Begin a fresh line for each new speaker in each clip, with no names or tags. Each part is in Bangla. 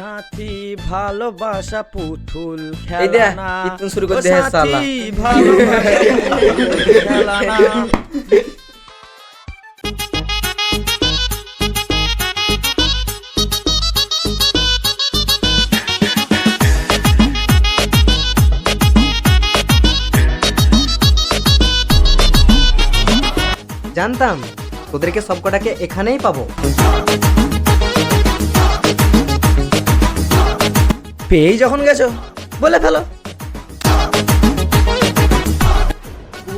সাথী ভালোবাসা পুতুল
শুরু করে
ও
দে,
সাথী, ভালোবাসা পুতুল খেলা
জানতাম তোদেরকে সবকটাকে এখানেই পাবো।
পেয়েই যখন গেছো বলে ফেলো।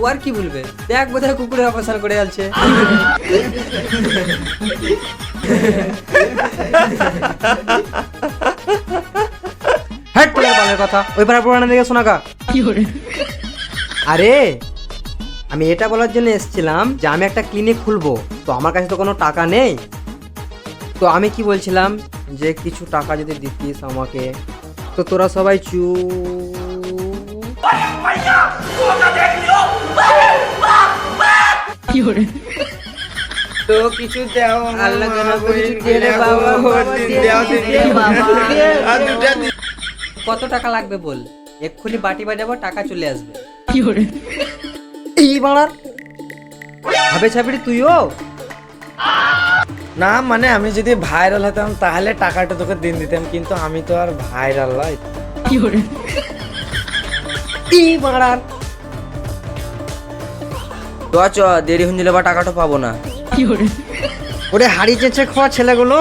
ও আর কি বলবে? দেখ বোধহয় কুকুরের অপারেশন করে যাচ্ছে হ্যাট বালের কথা। ওই পাড়া পুরানো দিকে শোনা কা আরে আমি এটা বলার জন্য এসেছিলাম যে আমি একটা ক্লিনিক খুলবো। তো আমার কাছে তো কোনো টাকা নেই। তো আমি কি বলছিলাম যে কিছু টাকা যদি দিতিস আমাকে তো তোরা সবাই চু।
তো কিছু দাও
আল্লাহ কিছু দিয়ে দে বাবা। কত টাকা লাগবে বল? এক্ষুনি বাটি বাজাবো টাকা চলে আসবে। এই বাড়ার। ভাবে ছাবিড়ি তুইও?
না মানে আমি যদি ভাইরাল হতাম তাহলে টাকাটা তোকে দিন দিতাম কিন্তু আমি তো আর ভাইরাল নয়
এই বাড়ার
তো চ দেরি হয়ে বা টাকাটা পাবো না।
ওরে হাড়ি চেঁচে খাওয়া ছেলেগুলো?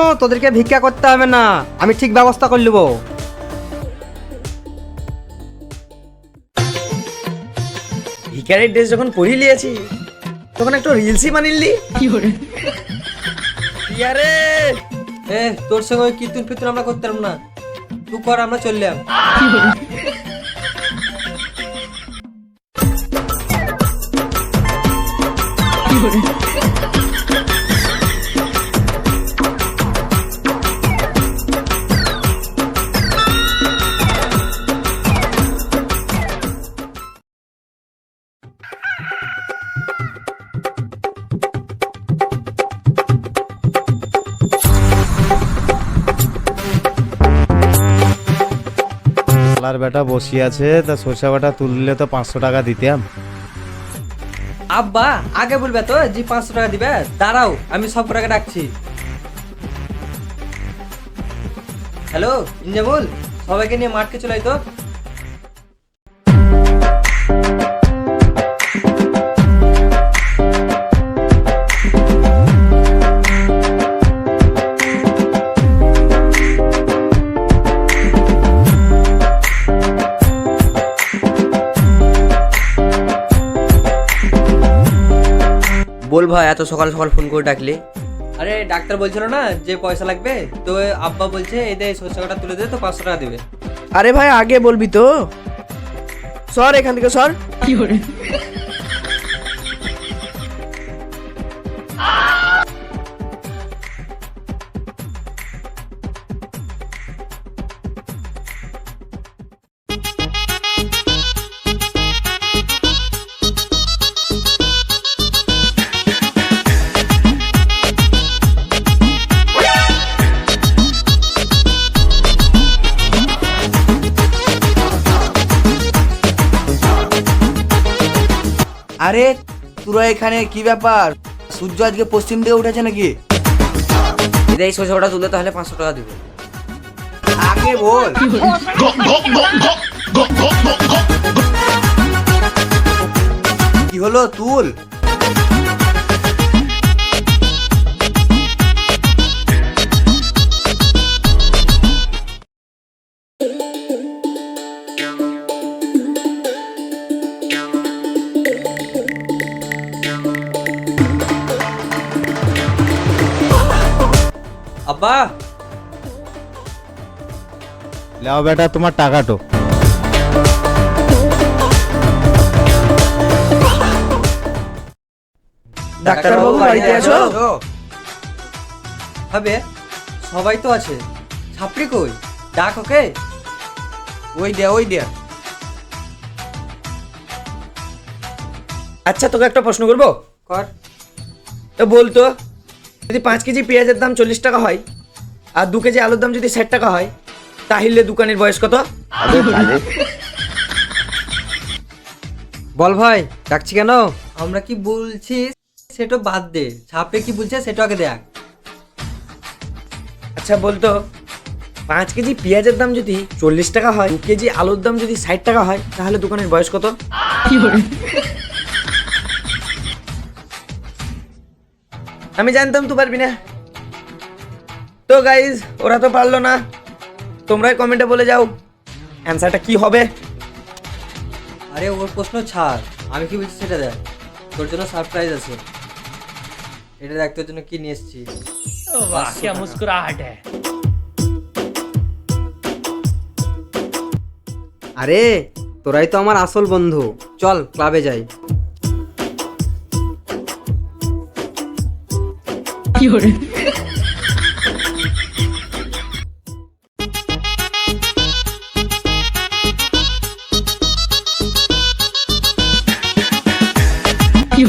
ও, তোদেরকে ভিক্ষা করতে হবে না। আমি ঠিক ব্যবস্থা করে নেব।
ভিকারির ড্রেস যখন পরি লিয়েছি তখন একটু রিলসই বানিলি ইয়ারে!
এ তোর সঙ্গে ওই কীর্তন ফিরতন আমরা করতাম পারব না। তু কর আমরা চললাম।
শালার বেটা বসি আছে, তা সরষে বাটা তুললে তো পাঁচশো টাকা দিতাম
আব্বা, আগে বলবে তো যে পাঁচশো টাকা দিবে। দাঁড়াও, আমি সব টাকা ডাকছি। হ্যালো ইঞ্জামুল সবাইকে নিয়ে মাঠকে চলাই তো।
ভাই এত সকাল সকাল ফোন করে ডাকলে।
আরে ডাক্তার বলছিল না যে পয়সা লাগবে? তো আব্বা বলছে এই দে সরষে কাটা তুলে দে তো পাঁচশো টাকা দেবে।
আরে ভাই আগে বলবি তো। সর এখান থেকে সর।
আরে তোরা এখানে কি ব্যাপার? সূর্য আজকে পশ্চিম দিকে উঠেছে নাকি?
এই বাটা তুলে তাহলে পাঁচশো টাকা দিবে।
আগে বল। কি হলো তুল?
আব্বা
লাও বেটা তোমার টাকাটো।
ডাক্তারবাবু বাড়িতে আছো।
হবে সবাই তো আছে। ছাপড়ি কই? ডাক ওকে?
ওই দে ওই দে।
আচ্ছা তোকে একটা প্রশ্ন করব?
কর।
তো বলতো যদি পাঁচ কেজি পেঁয়াজের দাম চল্লিশ টাকা হয় আর দু কেজি আলুর দাম যদি ষাট টাকা হয় তাহলে দোকানের বয়স কত?
বল ভাই ডাকছি কেন? আমরা কি বলছি সেটা বাদ দে। ছাপে কি বলছে সেটা আগে দেখ।
আচ্ছা বলতো পাঁচ কেজি পেঁয়াজের দাম যদি চল্লিশ টাকা হয় দু কেজি আলুর দাম যদি ষাট টাকা হয় তাহলে দোকানের বয়স কত? আমি জানতাম তো পারবি না। তো গাইজ ওরা তো পারল না। তোমরাই কমেন্টে বলে যাও অ্যান্সারটা কি হবে?
আরে ওর প্রশ্ন ছাড়। আমি কি বলছি সেটা দেখ। তোর জন্য সারপ্রাইজ আছে। এটা দেখ তোর জন্য কি নিয়ে এসেছি? আরে তোরাই তো আমার আসল বন্ধু। চল ক্লাবে যাই।
তো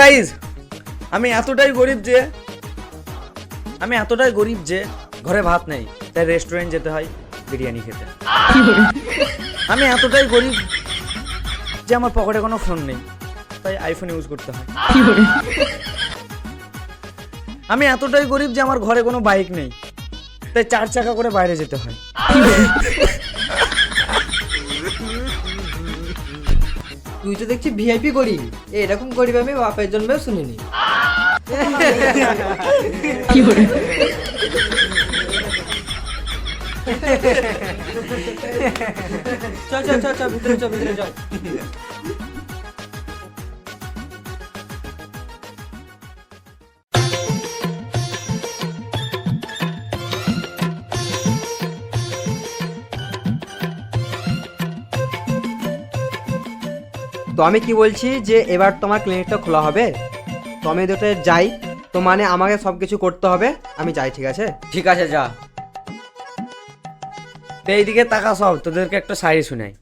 গাইজ আমি এতটাই গরিব যে আমি এতটাই গরিব যে ঘরে ভাত নেই তাই রেস্টুরেন্ট যেতে হয় বিরিয়ানি খেতে। আমি এতটাই গরিব যে আমার পকেটে কোনো ফোন নেই তাই আইফোন ইউজ করতে হয়। আমি এতটাই গরিব যে আমার ঘরে কোনো বাইক নেই। তাই চার চাকা করে বাইরে যেতে হয়।
তুই তো দেখছি ভিআইপি গরিব। এরকম গরিব আমি বাপের জন্মেও শুনিনি। চল চল চল চল ভিতরে চল ভিতরে চল। তো আমি কি বলছি যে এবার তোমার ক্লিনিকটা খোলা হবে? তো আমি দুটো যাই। তো মানে আমাকে সব কিছু করতে হবে। আমি যাই ঠিক আছে?
ঠিক আছে যা।
তো এইদিকে তাকা সব। তোদেরকে একটা শাড়ি শুনাই।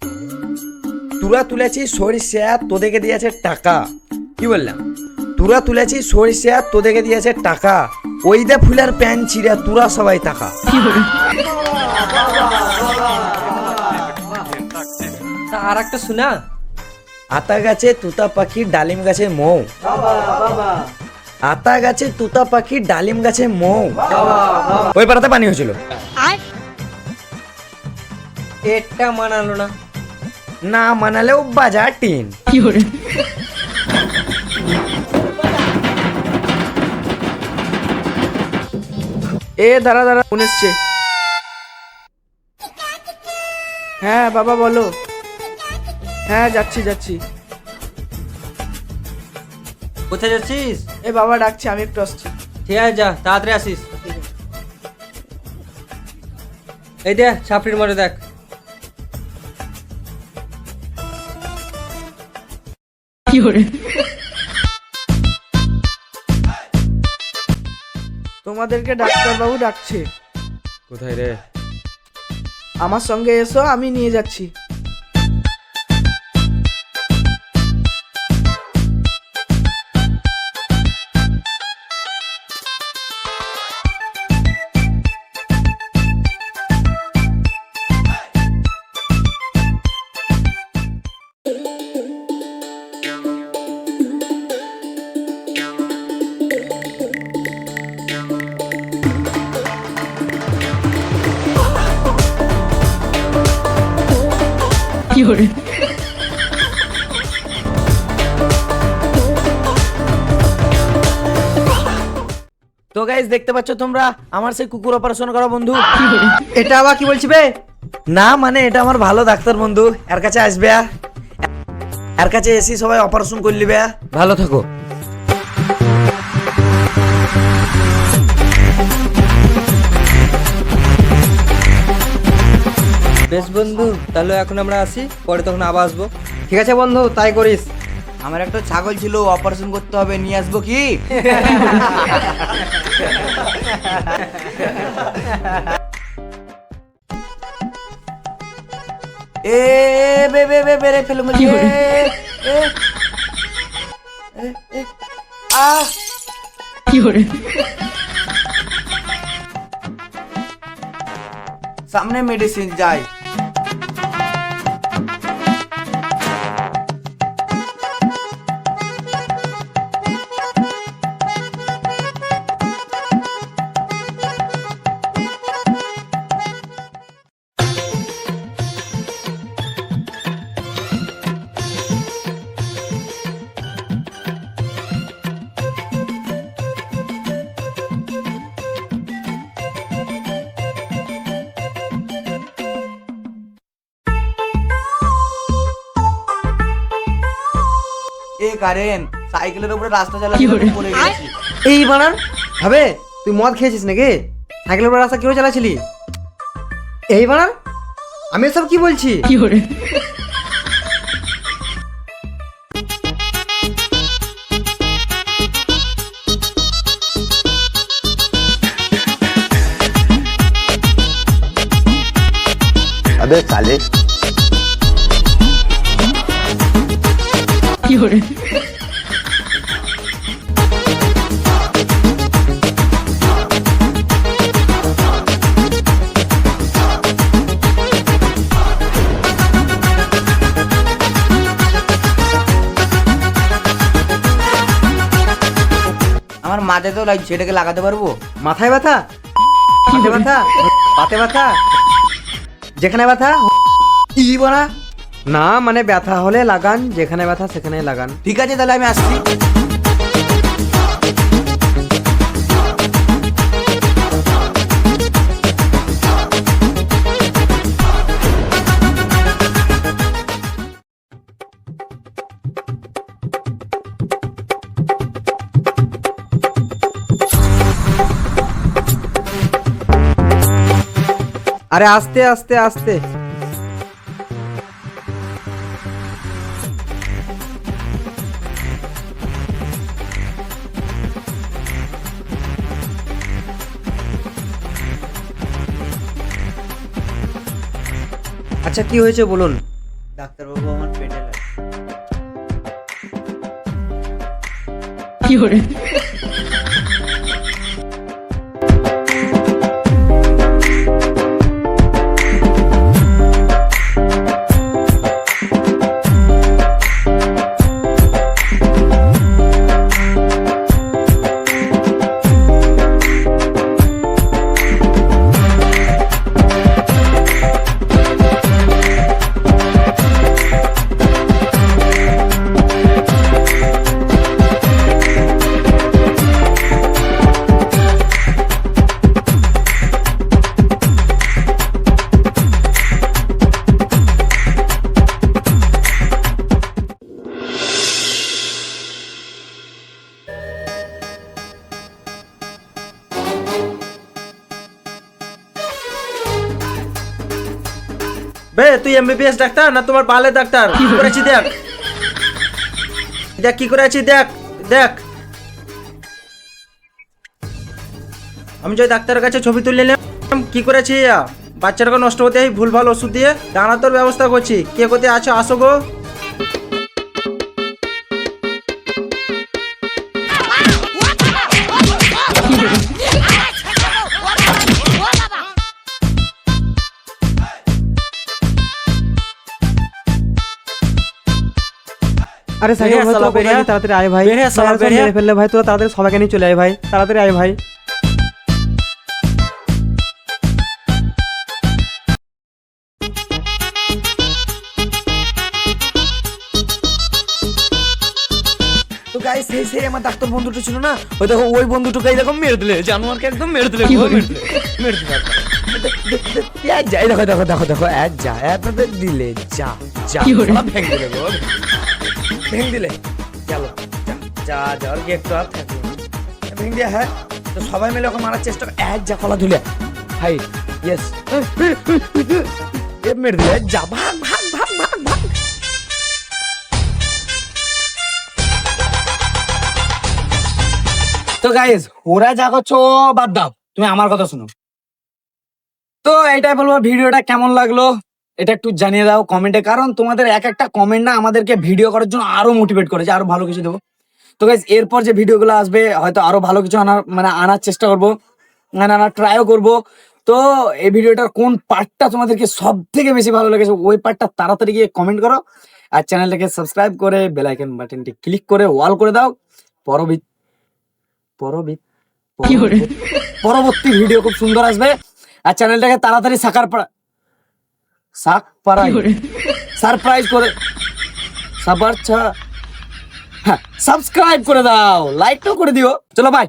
তুরা তুলেছিস সরিষা তোদেরকে দিয়েছে টাকা। কি বললাম? তুরা তুলেছিস সরিষা তোদেরকে দিয়েছে টাকা। ওই দে ফুলের প্যান ছিঁড়ে তুরা সবাই টাকা
আর একটা শোনা?
আতা গাছে তুতা পাখির ডালিম গাছে মৌ। আতা গাছে তুতা পাখির ডালিম গাছে মৌ। ওই পাড়াতে পানি হয়েছিল।
এটা মানালো না।
না মানালেও বাজার টিন।
এ দাঁড়া দাঁড়া এসছে। হ্যাঁ বাবা বলো। হ্যাঁ যাচ্ছি যাচ্ছি।
কোথায় যাচ্ছিস?
এ বাবা ডাকছে আমি একটু আসছি।
ঠিক আছে যা তাড়াতাড়ি আসিস। এই দে ছাপড়ির মধ্যে দেখ।
তোমাদেরকে ডাক্তারবাবু ডাকছে।
কোথায় রে?
আমার সঙ্গে এসো আমি নিয়ে যাচ্ছি।
তো গাইজ দেখতে পাচ্ছ তোমরা? আমার সেই কুকুর অপারেশন করা বন্ধু।
এটা আবার কি বলছি বে?
না মানে এটা আমার ভালো ডাক্তার বন্ধু। এর কাছে আসবে এর কাছে এসি সবাই অপারেশন করলিবে ভালো থাকো।
বেশ বন্ধু তাহলে এখন আমরা আসি পরে তখন আবার আসব। ঠিক আছে বন্ধু তাই করিস।
আমার একটা ছাগল ছিল অপারেশন করতে হবে নিয়ে আসব কি? এ বে বে বে কি সামনে মেডিসিন যায় সাইকেলের উপরে রাস্তা চালাতে পড়ে গেছি।
এই বানান হবে তুই মদ খেয়েছিস নাকি? সাইকেলের উপরে রাস্তা কীভাবে চালাছিলি এই বানান আমি এসব কি বলছি?
কি
আমার তো লাগছে এটাকে লাগাতে পারব।
মাথায় ব্যথা? ব্যথা? পাতে ব্যথা? যেখানে ব্যথা
ই বানা
না মানে ব্যথা হলে লাগান, যেখানে ব্যথা সেখানে লাগান।
ঠিক আছে, তাহলে আমি আসছি।
আরে আস্তে আস্তে আস্তে। আচ্ছা কি হয়েছে বলুন?
ডাক্তারবাবু আমার পেটে লাগে
বে এমবিবিএস ডাক্তার না তোমার বালে ডাক্তার? কি করেছি দেখ। দেখ, কি করেছি দেখ দেখ। আমি যে ডাক্তারের কাছে ছবি তুলে নিলাম, কি করেছি? বাচ্চাটাকে নষ্ট হতে এই ভুল ভালো ওষুধ দিয়ে। দাঁড়া তোর ব্যবস্থা করছি। কে কোথায় আছো? আসো গো।
আরে সাইকেল ভাই তোরা কোথায়
বেরিয়ে।
তাড়াতাড়ি আয় ভাই।
বেরিয়ে
ভাই,
বেরিয়ে।
মেরে ফেললে ভাই তোরা তাড়াতাড়ি সবাইকে নিয়ে চলে আয় ভাই। তাড়াতাড়ি আয় ভাই।
তো গাই সেই সেই আমার ডাক্তার বন্ধুটা ছিল না? ওই দেখো ওই বন্ধুটাকে এই দেখো মেরে দিলে জানোয়ারকে একদম মেরে দিলে মেরে দিলে। মেরে দিলে। এক যা এই দেখো দেখো দেখো দেখো এক যা এতদের দিলে যা যা। ভেঙে দিলে গো দিলে চলো যা যা যা আর একটু আর। ভেঙে দিয়া হ্যাঁ তো সবাই মিলে ওকে মারার চেষ্টা এক যা কলা ধুলে হাই ইয়েস মেরে দিলে যা, ভাগ ভাগ ভাগ ভাগ ভাগ।
তো গাইজ ওরা যা করছ বাদ দাও। তুমি আমার কথা শুনো। তো এটাই বলব, ভিডিওটা কেমন লাগল?
এটা একটু জানিয়ে দাও কমেন্টে কারণ তোমাদের এক একটা কমেন্ট না আমাদেরকে ভিডিও করার জন্য আরও মোটিভেট করেছে আরও ভালো কিছু দেবো। তো গাইজ এরপর যে ভিডিওগুলো আসবে হয়তো আরও ভালো কিছু আনার মানে আনার চেষ্টা করব মানে আনার ট্রাইও করব। তো এই ভিডিওটার কোন পার্টটা তোমাদেরকে সব থেকে বেশি ভালো লেগেছে ওই পার্টটা তাড়াতাড়ি গিয়ে কমেন্ট করো। আর চ্যানেলটাকে সাবস্ক্রাইব করে বেল আইকন বাটনটি ক্লিক করে ওয়াল করে দাও। পরবর্তী পরবর্তী পরবর্তী ভিডিও খুব সুন্দর আসবে। আর চ্যানেলটাকে তাড়াতাড়ি সাকার পাড়া সাক পাড়াই সারপ্রাইজ করে সাবার ছা হ্যাঁ সাবস্ক্রাইব করে দাও লাইকটাও করে দিও। চলো বাই